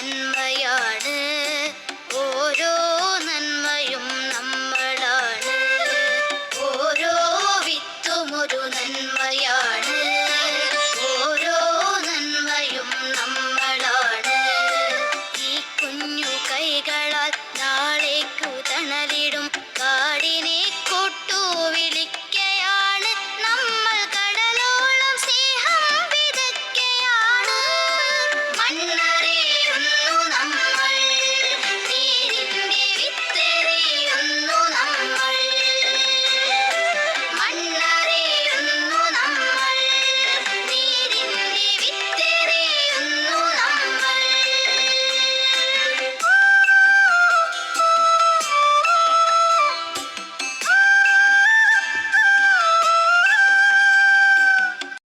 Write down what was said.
നന്മയാണ്. ഓരോ നന്മയും നമ്മളാണ്. ഓരോ വിത്തുമൊരു നന്മയാണ്.